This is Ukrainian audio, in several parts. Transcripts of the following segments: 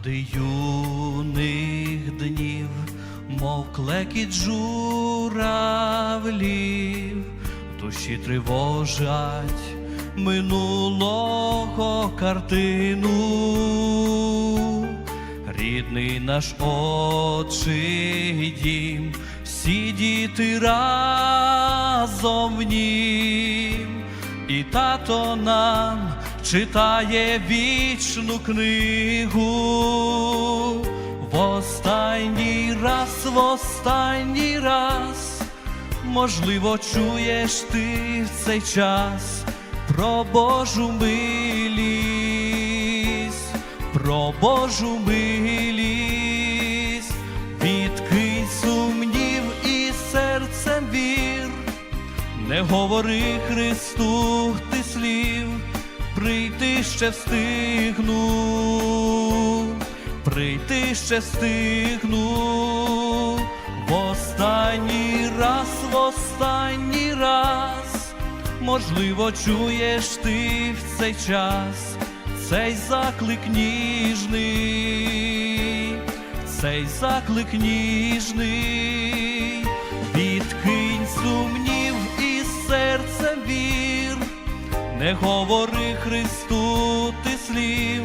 Спогади юних днів, мов клекіт журавлів, душі тривожать минулого картину, рідний наш отчий дім, всі діти разом в нім, тато нам читає вічну книгу. В останній раз, в останній раз, можливо, чуєш ти в цей час про Божу милість, про Божу милість, відкинь сумнів і серцем вір. Не говори Христу прийти ще встигну, прийти ще встигну, в останній раз, в останній раз, можливо, чуєш ти в цей час, цей заклик ніжний, цей заклик ніжний, відкинь сумнів і серцем вір, не говори Христу ти слів,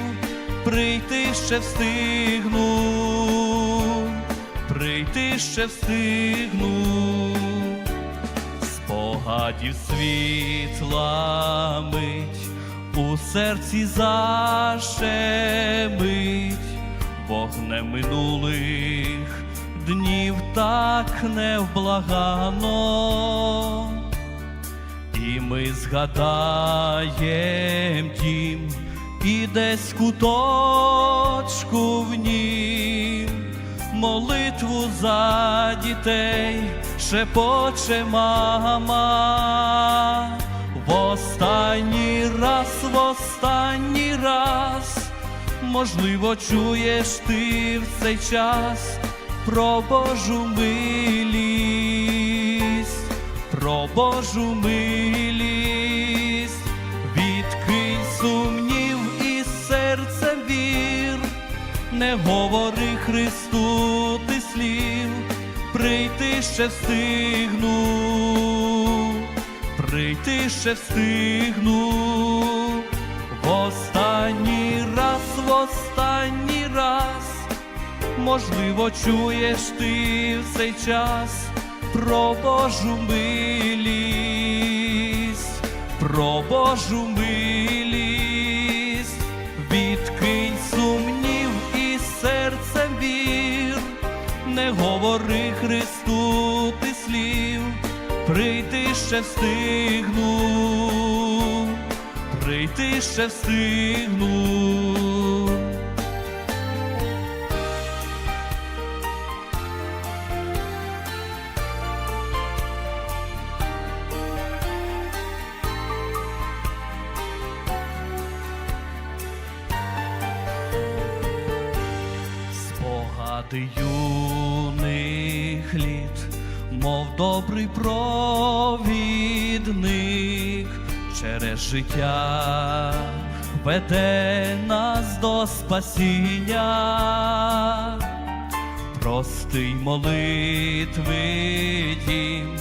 прийти ще встигну, прийти ще встигну, спогадів світла мить, у серці зашемить, вогнем минулих днів так невблагано. І ми згадаєм тім, і десь куточку в нім молитву за дітей шепоче мама. В останній раз, в останній раз, можливо, чуєш ти в цей час про Божу милість, про Божу милість, не говори Христу ти слів, прийти ще встигну, прийти ще встигну, в останній раз, в останній раз можливо, чуєш ти в цей час про Божу милість, про Божу милість, вір, не говори Христу ти слів, прийти ще встигну, прийти ще встигну. Спогади юних літ, мов добрий провідник. Через життя веде нас до спасіння, простий молитви дім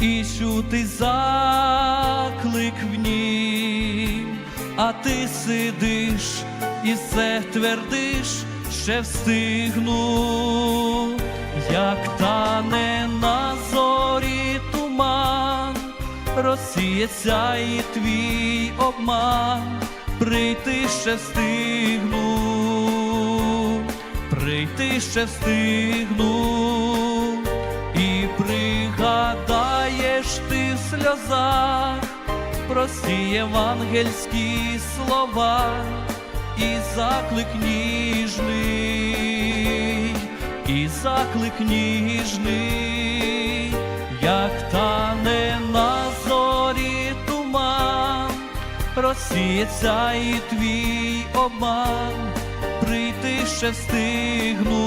і чути заклик в нім, а ти сидиш і все твердиш, ще встигну, як тане на зорі туман, розсіється і твій обман, прийти ще встигну, прийти ще встигну, і пригадаєш ти в сльозах прості євангельські слова і заклик ніжний, і заклик ніжний, як тане на зорі туман, розсіється і твій обман, прийти ще встигну,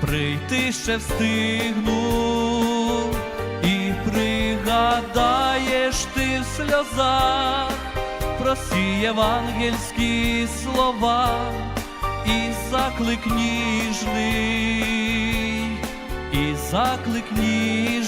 прийти ще встигну, і пригадаєш ти в сльозах про ці євангельські слова і заклик ніжний, і заклик ніжний.